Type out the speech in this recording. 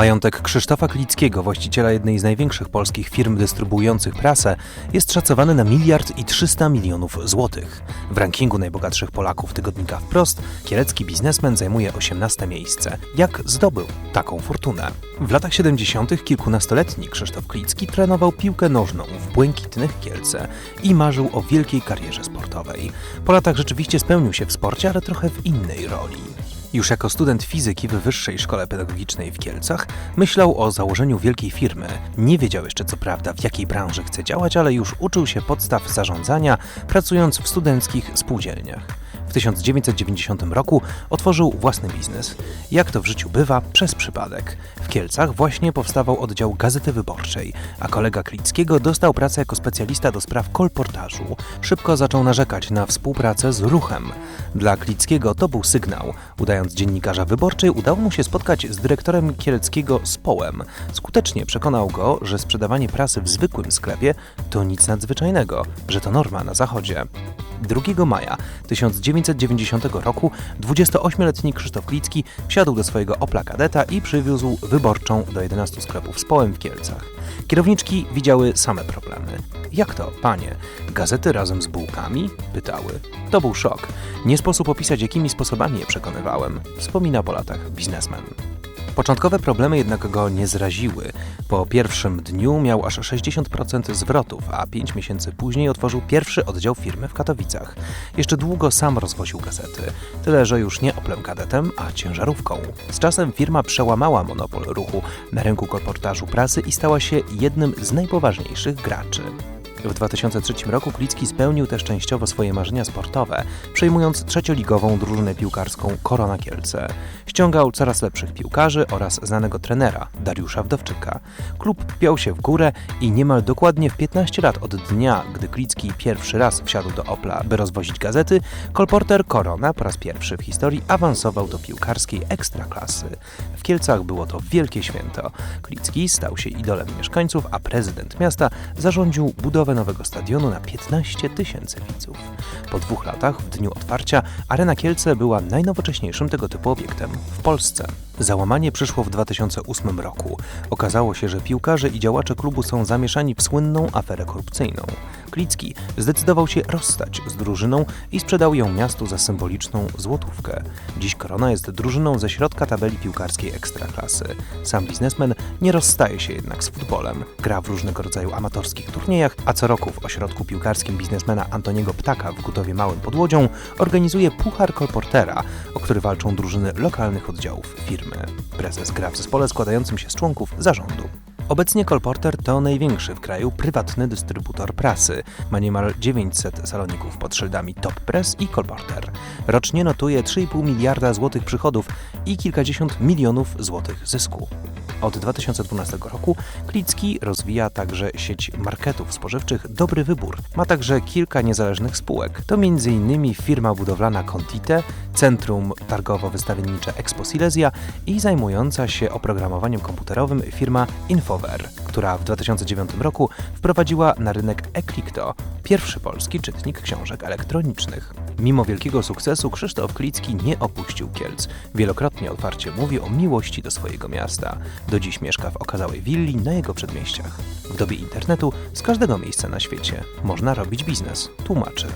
Majątek Krzysztofa Klickiego, właściciela jednej z największych polskich firm dystrybuujących prasę, jest szacowany na miliard i 300 milionów złotych. W rankingu najbogatszych Polaków tygodnika Wprost kielecki biznesmen zajmuje 18 miejsce. Jak zdobył taką fortunę? W latach 70. kilkunastoletni Krzysztof Klicki trenował piłkę nożną w błękitnych Kielce i marzył o wielkiej karierze sportowej. Po latach rzeczywiście spełnił się w sporcie, ale trochę w innej roli. Już jako student fizyki w Wyższej Szkole Pedagogicznej w Kielcach myślał o założeniu wielkiej firmy. Nie wiedział jeszcze co prawda w jakiej branży chce działać, ale już uczył się podstaw zarządzania, pracując w studenckich spółdzielniach. W 1990 roku otworzył własny biznes. Jak to w życiu bywa, przez przypadek. W Kielcach właśnie powstawał oddział Gazety Wyborczej, a kolega Klickiego dostał pracę jako specjalista do spraw kolportażu. Szybko zaczął narzekać na współpracę z ruchem. Dla Klickiego to był sygnał. Udając dziennikarza wyborczej, udało mu się spotkać z dyrektorem kieleckiego Społem. Skutecznie przekonał go, że sprzedawanie prasy w zwykłym sklepie to nic nadzwyczajnego, że to norma na zachodzie. 2 maja 1990 roku 28-letni Krzysztof Klicki wsiadł do swojego Opla Kadeta i przywiózł wyborczą do 11 sklepów z połem w Kielcach. Kierowniczki widziały same problemy. Jak to, panie? Gazety razem z bułkami? Pytały. To był szok. Nie sposób opisać, jakimi sposobami je przekonywałem, wspomina po latach biznesmen. Początkowe problemy jednak go nie zraziły. Po pierwszym dniu miał aż 60% zwrotów, a 5 miesięcy później otworzył pierwszy oddział firmy w Katowicach. Jeszcze długo sam rozwoził gazety, tyle że już nie Oplem Kadetem, a ciężarówką. Z czasem firma przełamała monopol ruchu na rynku kolportażu prasy i stała się jednym z najpoważniejszych graczy. W 2003 roku Klicki spełnił też częściowo swoje marzenia sportowe, przejmując trzecioligową drużynę piłkarską Korona Kielce. Ściągał coraz lepszych piłkarzy oraz znanego trenera Dariusza Wdowczyka. Klub piął się w górę i niemal dokładnie w 15 lat od dnia, gdy Klicki pierwszy raz wsiadł do Opla, by rozwozić gazety, kolporter Korona po raz pierwszy w historii awansował do piłkarskiej ekstraklasy. W Kielcach było to wielkie święto. Klicki stał się idolem mieszkańców, a prezydent miasta zarządził budowę nowego stadionu na 15 tysięcy widzów. Po dwóch latach, w dniu otwarcia, Arena Kielce była najnowocześniejszym tego typu obiektem w Polsce. Załamanie przyszło w 2008 roku. Okazało się, że piłkarze i działacze klubu są zamieszani w słynną aferę korupcyjną. Klicki zdecydował się rozstać z drużyną i sprzedał ją miastu za symboliczną złotówkę. Dziś Korona jest drużyną ze środka tabeli piłkarskiej ekstraklasy. Sam biznesmen nie rozstaje się jednak z futbolem. Gra w różnego rodzaju amatorskich turniejach, a co roku w ośrodku piłkarskim biznesmena Antoniego Ptaka w Gutowie Małym pod Łodzią organizuje Puchar Kolportera, o który walczą drużyny lokalnych oddziałów firmy. Prezes gra w zespole składającym się z członków zarządu. Obecnie Kolporter to największy w kraju prywatny dystrybutor prasy. Ma niemal 900 saloników pod szyldami Top Press i Kolporter. Rocznie notuje 3,5 miliarda złotych przychodów i kilkadziesiąt milionów złotych zysku. Od 2012 roku Klicki rozwija także sieć marketów spożywczych Dobry Wybór. Ma także kilka niezależnych spółek. To m.in. firma budowlana Contite, Centrum Targowo-Wystawiennicze Expo Silesia i zajmująca się oprogramowaniem komputerowym firma Infover, która w 2009 roku wprowadziła na rynek Eclicto, pierwszy polski czytnik książek elektronicznych. Mimo wielkiego sukcesu Krzysztof Klicki nie opuścił Kielc. Wielokrotnie otwarcie mówi o miłości do swojego miasta. Do dziś mieszka w okazałej willi na jego przedmieściach. W dobie internetu z każdego miejsca na świecie można robić biznes, tłumaczy.